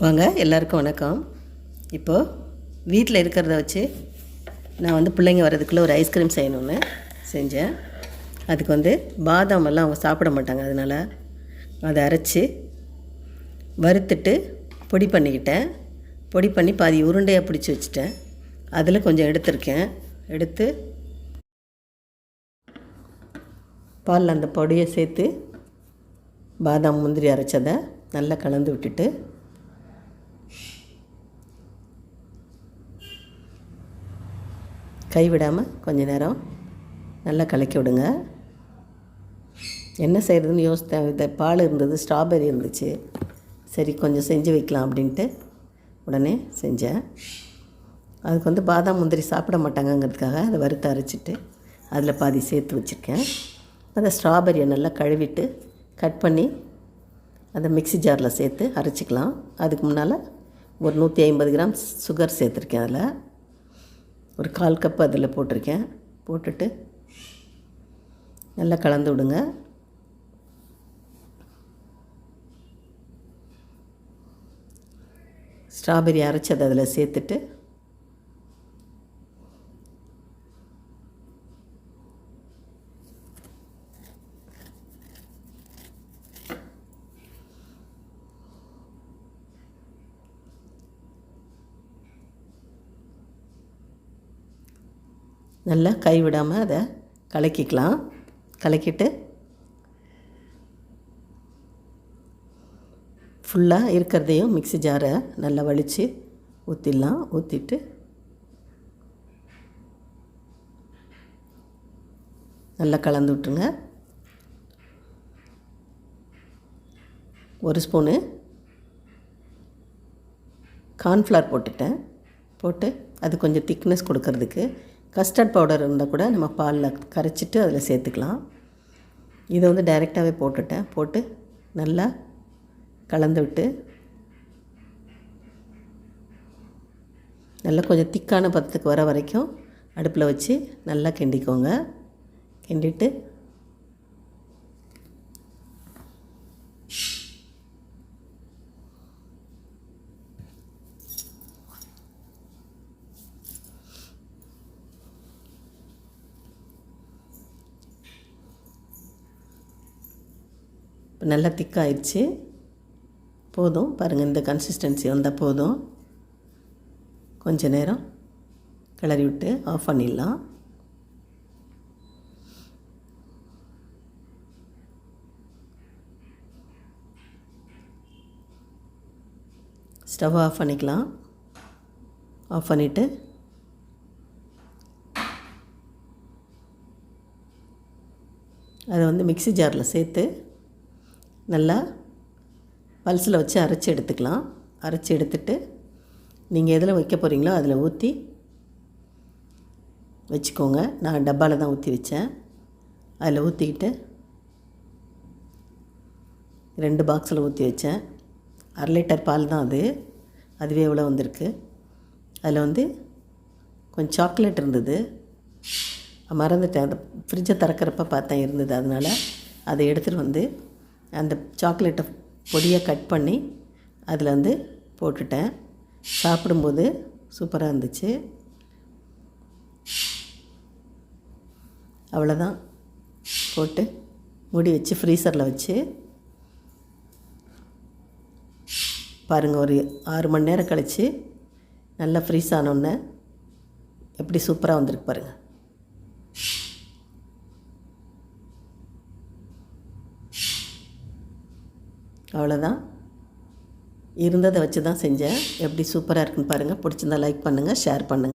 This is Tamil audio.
வாங்க எல்லாருக்கும் வணக்கம். இப்போது வீட்டில் இருக்கிறத வச்சு நான் வந்து பிள்ளைங்க வர்றதுக்குள்ளே ஒரு ஐஸ்கிரீம் செய்யணும்னு செஞ்சேன். அதுக்கு வந்து பாதாம் எல்லாம் அவங்க சாப்பிட மாட்டாங்க அதனால் அதை அரைச்சி வறுத்துட்டு பொடி பண்ணிக்கிட்டேன். பொடி பண்ணி பாதி உருண்டையாக பிடிச்சி வச்சுட்டேன். அதில் கொஞ்சம் எடுத்திருக்கேன். எடுத்து பாலில் அந்த பொடியை சேர்த்து பாதாம் முந்திரி அரைச்சதை நல்லா கலந்து விட்டுட்டு கைவிடாமல் கொஞ்ச நேரம் நல்லா கலக்கி விடுங்க. என்ன செய்கிறதுன்னு யோசித்தேன். இந்த பால் இருந்தது ஸ்ட்ராபெரி இருந்துச்சு. சரி கொஞ்சம் செஞ்சு வைக்கலாம் அப்படின்ட்டு உடனே செஞ்சேன். அதுக்கு வந்து பாதாம் முந்திரி சாப்பிட மாட்டாங்கங்கிறதுக்காக அதை வறுத்து அரைச்சிட்டு அதில் பாதி சேர்த்து வச்சுருக்கேன். அதை ஸ்ட்ராபெரியை நல்லா கழுவிட்டு கட் பண்ணி அதை மிக்ஸி ஜாரில் சேர்த்து அரைச்சிக்கலாம். அதுக்கு முன்னால் ஒரு நூற்றி ஐம்பது கிராம் சுகர் சேர்த்துருக்கேன் அதில். ஒரு கால் கப் அதில் போட்டிருக்கேன். போட்டுட்டு நல்லா கலந்து விடுங்க. ஸ்ட்ராபெரி அரைச்சதை அதில் சேர்த்துட்டு நல்லா கைவிடாமல் அதை கலக்கிக்கலாம். கலக்கிட்டு ஃபுல்லாக இருக்கிறதையும் மிக்ஸி ஜாரை நல்லா வலித்து ஊற்றிடலாம் ஊற்றிட்டு நல்லா கலந்து விட்டுருங்க. ஒரு ஸ்பூனு கார்ன்ஃப்ளவர் போட்டுட்டேன். போட்டு அது கொஞ்சம் திக்னஸ் கொடுக்கறதுக்கு கஸ்டர்ட் பவுடர் இருந்தால் கூட நம்ம பாலில் கரைச்சிட்டு அதில் சேர்த்துக்கலாம். இதை வந்து டைரெக்டாகவே போட்டுட்டேன். போட்டு நல்லா கலந்து விட்டு நல்லா கொஞ்சம் திக்கான பதத்துக்கு வர வரைக்கும் அடுப்பில் வச்சு நல்லா கிண்டிக்கோங்க. கிண்டிட்டு நல்லா திக்காயிடுச்சு. போதும். பாருங்கள் இந்த கன்சிஸ்டன்சி வந்தால் போதும். கொஞ்ச நேரம் கிளறி விட்டு ஆஃப் பண்ணிடலாம். ஸ்டவ் ஆஃப் பண்ணிக்கலாம். ஆஃப் பண்ணிவிட்டு அதை வந்து மிக்ஸி ஜாரில் சேர்த்து நல்லா பல்ஸில் வச்சு அரைச்சி எடுத்துக்கலாம். அரைச்சி எடுத்துட்டு நீங்கள் எதில் வைக்க போகிறீங்களோ அதில் ஊற்றி வச்சுக்கோங்க. நான் டப்பாவில் தான் ஊற்றி வச்சேன். அதில் ஊற்றிக்கிட்டு ரெண்டு பாக்ஸில் ஊற்றி வச்சேன். அரை லிட்டர் பால் தான் அது. அதுவே எவ்வளோ வந்திருக்கு? அதில் வந்து கொஞ்சம் சாக்லேட் இருந்தது. மறந்துட்டேன். அந்த ஃப்ரிட்ஜை திறக்கிறப்ப பார்த்தேன் இருந்தது. அதனால் அதை எடுத்துகிட்டு வந்து அந்த சாக்லேட்டை பொடியை கட் பண்ணி அதில் வந்து போட்டுட்டேன். சாப்பிடும்போது சூப்பராக இருந்துச்சு. அவ்வளோதான். போட்டு மூடி வச்சு ஃப்ரீசரில் வச்சு. பாருங்கள் ஒரு ஆறு மணி நேரம் கழித்து நல்லா ஃப்ரீஸ் ஆனோடனே எப்படி சூப்பராக வந்திருக்கு பாருங்கள். அவ்வளோதான் இருந்ததை வச்சு தான் செஞ்சேன். எப்படி சூப்பராக இருக்குன்னு பாருங்கள் பிடிச்சிருந்தா லைக் பண்ணுங்கள் ஷேர் பண்ணுங்கள்